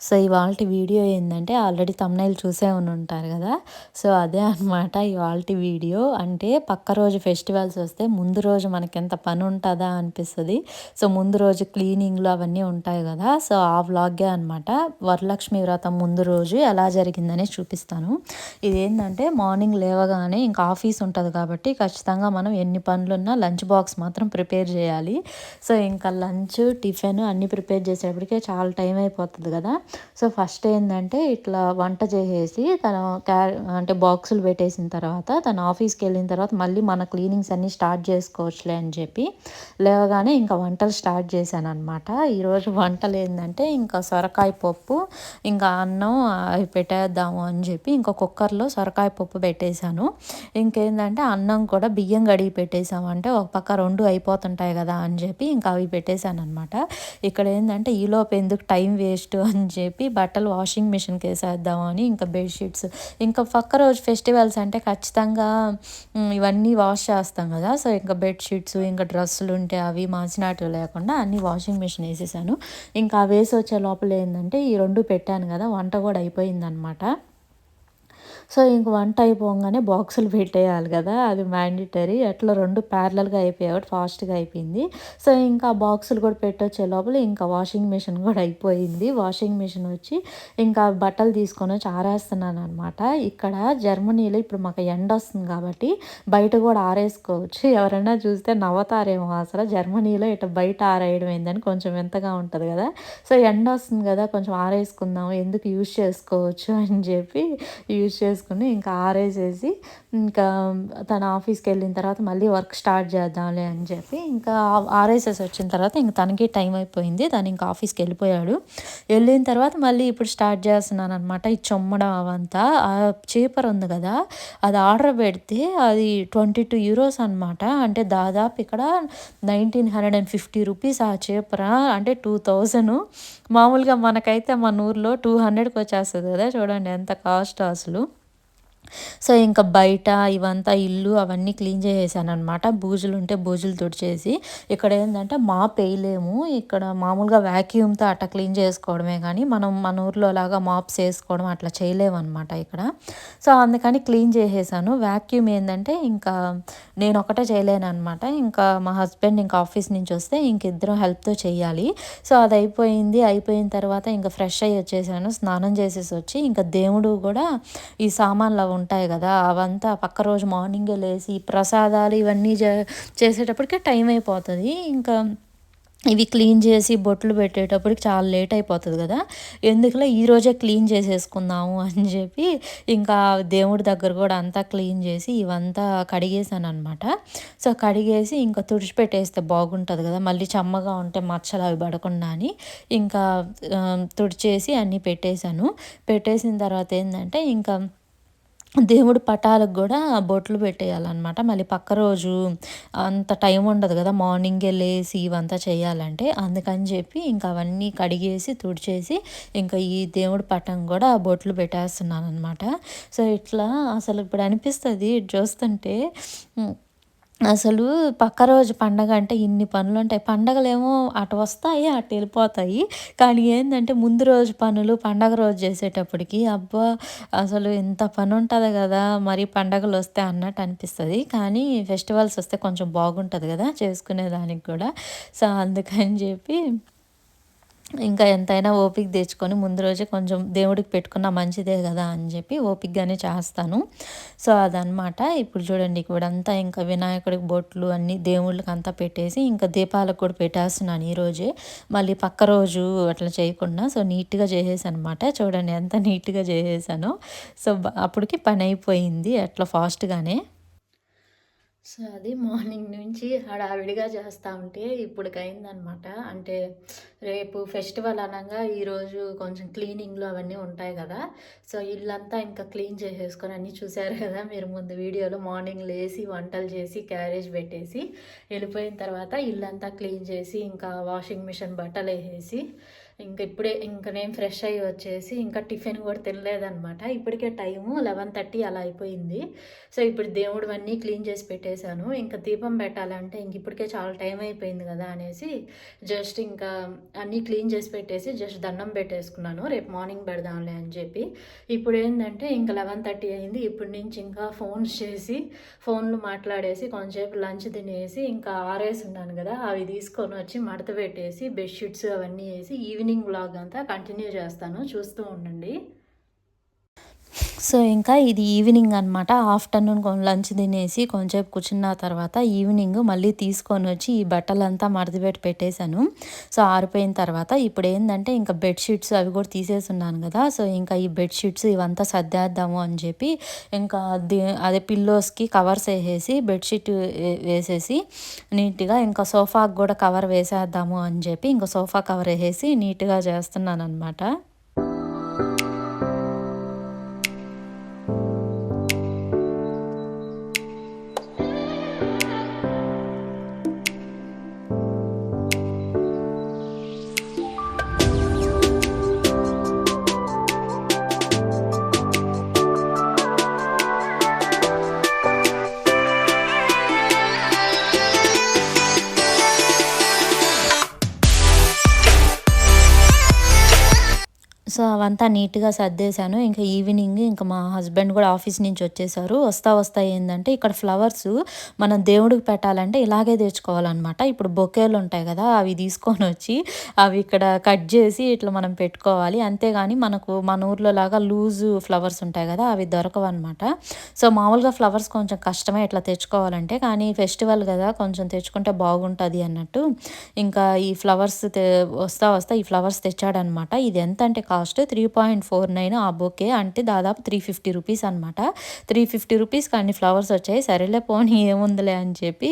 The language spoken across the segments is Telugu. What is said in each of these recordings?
So ఇవాళ వీడియో ఏంటంటే ఆల్రెడీ తమ్నైల్ చూసే ఉని ఉంటారు కదా. సో అదే అనమాట ఇవాళ వీడియో. అంటే పక్క రోజు ఫెస్టివల్స్ వస్తే ముందు రోజు మనకి ఎంత పని ఉంటుందా అనిపిస్తుంది. సో ముందు రోజు క్లీనింగ్లు అవన్నీ ఉంటాయి కదా. సో ఆ వ్లాగే అనమాట వరలక్ష్మి వ్రతం ముందు రోజు ఎలా జరిగిందనే చూపిస్తాను. ఇదేంటంటే మార్నింగ్ లేవగానే ఇంకా ఆఫీస్ ఉంటుంది కాబట్టి ఖచ్చితంగా మనం ఎన్ని పనులున్నా లంచ్ బాక్స్ మాత్రం ప్రిపేర్ చేయాలి. సో ఇంకా లంచ్ టిఫిన్ అన్నీ ప్రిపేర్ చేసేటప్పటికే చాలా టైం అయిపోతుంది కదా. సో ఫస్ట్ ఏంటంటే ఇట్లా వంట చేసేసి తన క్యా అంటే బాక్సులు పెట్టేసిన తర్వాత తన ఆఫీస్కి వెళ్ళిన తర్వాత మళ్ళీ మన క్లీనింగ్స్ అన్నీ స్టార్ట్ చేసుకోవచ్చులే అని చెప్పి లేవగానే ఇంకా వంటలు స్టార్ట్ చేశాను అనమాట ఈరోజు వంటలు ఏంటంటే ఇంకా సొరకాయ పప్పు ఇంకా అన్నం అవి పెట్టేద్దాము అని చెప్పి ఇంకా కుక్కర్లో సొరకాయ పప్పు పెట్టేశాను. ఇంకేంటంటే అన్నం కూడా బియ్యం గడిగి పెట్టేశామంటే ఒక పక్క రెండు అయిపోతుంటాయి కదా అని చెప్పి ఇంకా అవి పెట్టేశాను అనమాట ఇక్కడ ఏంటంటే ఈలోపు ఎందుకు టైం వేస్ట్ అని చెప్పి చెప్పి బట్టలు వాషింగ్ మిషన్కి వేసేద్దామని ఇంకా బెడ్షీట్స్ ఇంకా పక్క రోజు ఫెస్టివల్స్ అంటే ఖచ్చితంగా ఇవన్నీ వాష్ చేస్తాం కదా. సో ఇంకా బెడ్షీట్స్ ఇంకా డ్రెస్సులు ఉంటే అవి మాసినట్టు లేకుండా అన్నీ వాషింగ్ మిషన్ వేసేసాను. ఇంకా వేసి వచ్చే లోపల ఏంటంటే ఈ రెండు పెట్టాను కదా వంట కూడా అయిపోయిందనమాట సో ఇంక వంట అయిపోగానే బాక్సులు పెట్టేయాలి కదా అది మ్యాండిటరీ. అట్లా రెండు ప్యారలల్గా అయిపోయాయి ఫాస్ట్గా అయిపోయింది. సో ఇంకా బాక్సులు కూడా పెట్టొచ్చే లోపల ఇంకా వాషింగ్ మిషన్ కూడా అయిపోయింది. వాషింగ్ మిషన్ వచ్చి ఇంకా బట్టలు తీసుకొని వచ్చి ఆరేస్తున్నాను అనమాట ఇక్కడ జర్మనీలో ఇప్పుడు మాకు ఎండ వస్తుంది కాబట్టి బయట కూడా ఆరేసుకోవచ్చు. ఎవరైనా చూస్తే నవ్వుతారేమో అసలు జర్మనీలో ఇట్లా బయట ఆరేయడం ఏందని కొంచెం ఎంతగా ఉంటుంది కదా. సో ఎండ వస్తుంది కదా కొంచెం ఆరేసుకుందాం ఎందుకు యూజ్ చేసుకోవచ్చు అని చెప్పి యూజ్ చేసి చేసుకుని ఇంకా ఆరేసేసి ఇంకా తన ఆఫీస్కి వెళ్ళిన తర్వాత మళ్ళీ వర్క్ స్టార్ట్ చేద్దాంలే అని చెప్పి ఇంకా ఆర్ఎస్ఎస్ వచ్చిన తర్వాత ఇంక తనకి టైం అయిపోయింది. తను ఇంకా ఆఫీస్కి వెళ్ళిపోయాడు. వెళ్ళిన తర్వాత మళ్ళీ ఇప్పుడు స్టార్ట్ చేస్తున్నాను అనమాట ఈ చొమ్మడం అవంతా. ఆ చీపర్ ఉంది కదా అది ఆర్డర్ పెడితే అది ట్వంటీ టూ యూరోస్ అనమాట అంటే దాదాపు ఇక్కడ nineteen hundred and fifty rupees ఆ చీపర? అంటే టూ థౌజండ్. మామూలుగా మనకైతే మన ఊర్లో టూ హండ్రెడ్కి వచ్చేస్తుంది కదా చూడండి ఎంత కాస్ట్ అసలు. సో ఇంకా బయట ఇవంతా ఇల్లు అవన్నీ క్లీన్ చేసేసాను అనమాట బూజులు ఉంటే బూజులు తుడిచేసి ఇక్కడ ఏంటంటే మాప్ వేయలేము ఇక్కడ మామూలుగా వ్యాక్యూమ్తో అట్లా క్లీన్ చేసుకోవడమే కానీ మనం మన ఊర్లో లాగా మాప్స్ వేసుకోవడం అట్లా చేయలేము అనమాట ఇక్కడ. సో అందుకని క్లీన్ చేసేసాను. వ్యాక్యూమ్ ఏంటంటే ఇంకా నేను ఒకటే చేయలేను అనమాట ఇంకా మా హస్బెండ్ ఇంకా ఆఫీస్ నుంచి వస్తే ఇంక ఇద్దరం హెల్ప్తో చేయాలి. సో అది అయిపోయింది అయిపోయిన తర్వాత ఇంకా ఫ్రెష్ అయ్యి వచ్చేసాను. స్నానం చేసేసి వచ్చి ఇంకా దేవుడు కూడా ఈ సామాన్లు ఉంటాయి కదా అవంతా పక్క రోజు మార్నింగే లేచి ప్రసాదాలు ఇవన్నీ చేసేటప్పటికే టైం అయిపోతుంది. ఇంకా ఇవి క్లీన్ చేసి బొట్లు పెట్టేటప్పటికి చాలా లేట్ అయిపోతుంది కదా. ఎందుకులో ఈరోజే క్లీన్ చేసేసుకుందాము అని చెప్పి ఇంకా దేవుడి దగ్గర కూడా అంతా క్లీన్ చేసి ఇవంతా కడిగేసాను అనమాట సో కడిగేసి ఇంకా తుడిచిపెట్టేస్తే బాగుంటుంది కదా. మళ్ళీ చమ్మగా ఉంటే మచ్చలు అవి పడకుండా అని ఇంకా తుడిచేసి అన్నీ పెట్టేశాను. పెట్టేసిన తర్వాత ఏంటంటే ఇంకా దేవుడు పటాలకు కూడా బొట్లు పెట్టేయాలన్నమాట. మళ్ళీ పక్క రోజు అంత టైం ఉండదు కదా మార్నింగే లేసి ఇవంతా చేయాలంటే. అందుకని చెప్పి ఇంకా అవన్నీ కడిగేసి తుడిచేసి ఇంకా ఈ దేవుడి పటం కూడా బొట్లు పెట్టేస్తున్నాను అనమాట సో ఇట్లా అసలు ఇప్పుడు అనిపిస్తుంది చూస్తుంటే అసలు పక్క రోజు పండగ అంటే ఇన్ని పనులు ఉంటాయి. పండగలేమో అటు వస్తాయి అటు వెళ్ళిపోతాయి. కానీ ఏంటంటే ముందు రోజు పనులు పండగ రోజు చేసేటప్పటికి అబ్బా అసలు ఇంత పని ఉంటుంది కదా మరి పండగలు వస్తే అన్నట్టు అనిపిస్తుంది. కానీ ఫెస్టివల్స్ వస్తే కొంచెం బాగుంటుంది కదా చేసుకునే దానికి కూడా. సో అందుకని చెప్పి ఇంకా ఎంతైనా ఓపిక తెచ్చుకొని ముందు రోజే కొంచెం దేవుడికి పెట్టుకున్న మంచిదే కదా అని చెప్పి ఓపికగానే చేస్తాను. సో అదనమాట ఇప్పుడు చూడండి ఇప్పుడంతా ఇంకా వినాయకుడికి బొట్లు అన్నీ దేవుళ్ళకి అంతా పెట్టేసి ఇంకా దీపాలకు కూడా పెట్టేస్తున్నాను ఈరోజే మళ్ళీ పక్క రోజు అట్లా చేయకుండా సో నీట్గా చేసేసాను అనమాట చూడండి ఎంత నీట్గా చేసేసానో. సో అప్పటికి పని అయిపోయింది అట్లా ఫాస్ట్గానే. సో అది మార్నింగ్ నుంచి హడావిడిగా చేస్తూ ఉంటే ఇప్పటికైందనమాట అంటే రేపు ఫెస్టివల్ అనగా ఈరోజు కొంచెం క్లీనింగ్లు అవన్నీ ఉంటాయి కదా. సో ఇల్లంతా ఇంకా క్లీన్ చేసేసుకొని అన్నీ చూసారు కదా మీరు ముందు వీడియోలో మార్నింగ్ లేసి వంటలు చేసి క్యారేజ్ పెట్టేసి వెళ్ళిపోయిన తర్వాత ఇల్లంతా క్లీన్ చేసి ఇంకా వాషింగ్ మిషన్ బట్టలు వేసేసి ఇంకా ఇప్పుడే ఇంకా నేను ఫ్రెష్ అయ్యి వచ్చేసి ఇంకా టిఫిన్ కూడా తినలేదనమాట ఇప్పటికే టైము లెవెన్ థర్టీ అలా అయిపోయింది. సో ఇప్పుడు దేవుడు అన్నీ క్లీన్ చేసి పెట్టేశాను. ఇంకా దీపం పెట్టాలంటే ఇంక ఇప్పటికే చాలా టైం అయిపోయింది కదా అనేసి జస్ట్ ఇంకా అన్నీ క్లీన్ చేసి పెట్టేసి జస్ట్ దండం పెట్టేసుకున్నాను. రేపు మార్నింగ్ పెడదాంలే అని చెప్పి. ఇప్పుడు ఏంటంటే ఇంకా లెవెన్ థర్టీ అయింది. ఇప్పటి నుంచి ఇంకా ఫోన్స్ చేసి ఫోన్లు మాట్లాడేసి కొంచెంసేపు లంచ్ తినేసి ఇంకా ఆరేసి ఉన్నాను కదా అవి తీసుకొని వచ్చి మడత పెట్టేసి బెడ్షీట్స్ అవన్నీ వేసి ఈవినింగ్ వ్లాగ్ అంతా కంటిన్యూ చేస్తాను. చూస్తూ ఉండండి. సో ఇంకా ఇది ఈవినింగ్ అనమాట ఆఫ్టర్నూన్ లంచ్ తినేసి కొంచెంసేపు కూర్చున్న తర్వాత ఈవినింగ్ మళ్ళీ తీసుకొని వచ్చి ఈ బట్టలంతా మడతపెట్టి పెట్టేశాను. సో ఆరిపోయిన తర్వాత ఇప్పుడు ఏంటంటే ఇంకా బెడ్షీట్స్ అవి కూడా తీసేస్తున్నాను కదా. సో ఇంకా ఈ బెడ్షీట్స్ ఇవంతా సర్దేద్దాము అని చెప్పి ఇంకా అదే పిల్లోస్కి కవర్స్ వేసేసి బెడ్షీట్ వేసేసి నీట్గా ఇంకా సోఫాకి కూడా కవర్ వేసేద్దాము అని చెప్పి ఇంకా సోఫా కవర్ వేసేసి నీట్గా చేస్తున్నాను అనమాట సో అవంతా నీట్గా సర్దేశాను. ఇంకా ఈవినింగ్ ఇంకా మా హస్బెండ్ కూడా ఆఫీస్ నుంచి వచ్చేసారు. వస్తా వస్తా ఏంటంటే ఇక్కడ ఫ్లవర్స్ మనం దేవుడికి పెట్టాలంటే ఇలాగే తెచ్చుకోవాలన్నమాట. ఇప్పుడు బొకేలు ఉంటాయి కదా అవి తీసుకొని వచ్చి అవి ఇక్కడ కట్ చేసి ఇట్లా మనం పెట్టుకోవాలి. అంతేగాని మనకు మన ఊర్లో లాగా లూజ్ ఫ్లవర్స్ ఉంటాయి కదా అవి దొరకవు అనమాట సో మామూలుగా ఫ్లవర్స్ కొంచెం కష్టమే ఇట్లా తెచ్చుకోవాలంటే కానీ ఫెస్టివల్ కదా కొంచెం తెచ్చుకుంటే బాగుంటుంది అన్నట్టు. ఇంకా ఈ ఫ్లవర్స్ వస్తా వస్తా ఈ ఫ్లవర్స్ తెచ్చాడనమాట ఇది ఎంత అంటే cost three point four nine ఆ బొకే అంటే దాదాపు త్రీ ఫిఫ్టీ రూపీస్ అనమాట త్రీ ఫిఫ్టీ రూపీస్కి అన్ని ఫ్లవర్స్ వచ్చాయి. సరేలే పోనీ ఏముందిలే అని చెప్పి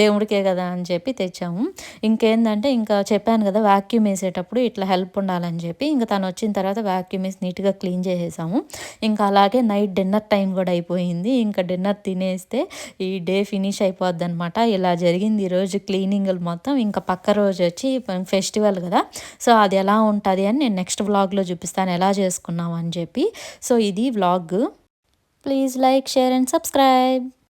దేవుడికే కదా అని చెప్పి తెచ్చాము. ఇంకేందంటే ఇంకా చెప్పాను కదా వాక్యూమ్ వేసేటప్పుడు ఇట్లా హెల్ప్ ఉండాలని చెప్పి. ఇంకా తను వచ్చిన తర్వాత వాక్యూమ్ వేసి నీట్గా క్లీన్ చేసేసాము. ఇంకా అలాగే నైట్ డిన్నర్ టైం కూడా అయిపోయింది. ఇంకా డిన్నర్ తినేస్తే ఈ డే ఫినిష్ అయిపోద్ది అనమాట ఇలా జరిగింది ఈరోజు క్లీనింగ్ మొత్తం. ఇంకా పక్క రోజు వచ్చి ఫెస్టివల్ కదా. సో అది ఎలా ఉంటుంది అని నేను నెక్స్ట్ వ్లాగ్లో చూపిస్తాను ఎలా చేసుకున్నాం అని చెప్పి. సో ఇది vlog please like share and subscribe